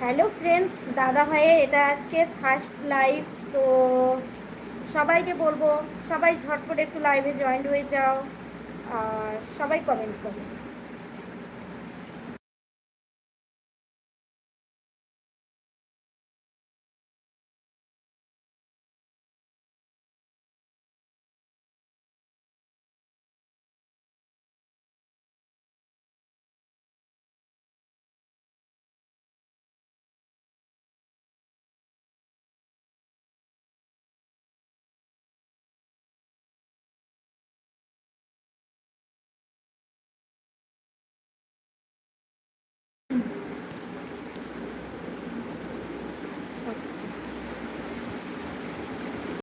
Hello friends দাদা ভাইয়ের এটা আজকে ফার্স্ট লাইভ তো সবাইকে বলব সবাই ঝটপট একটু লাইভে জয়েন্ট হয়ে যাও আর সবাই কমেন্ট করো। আচ্ছা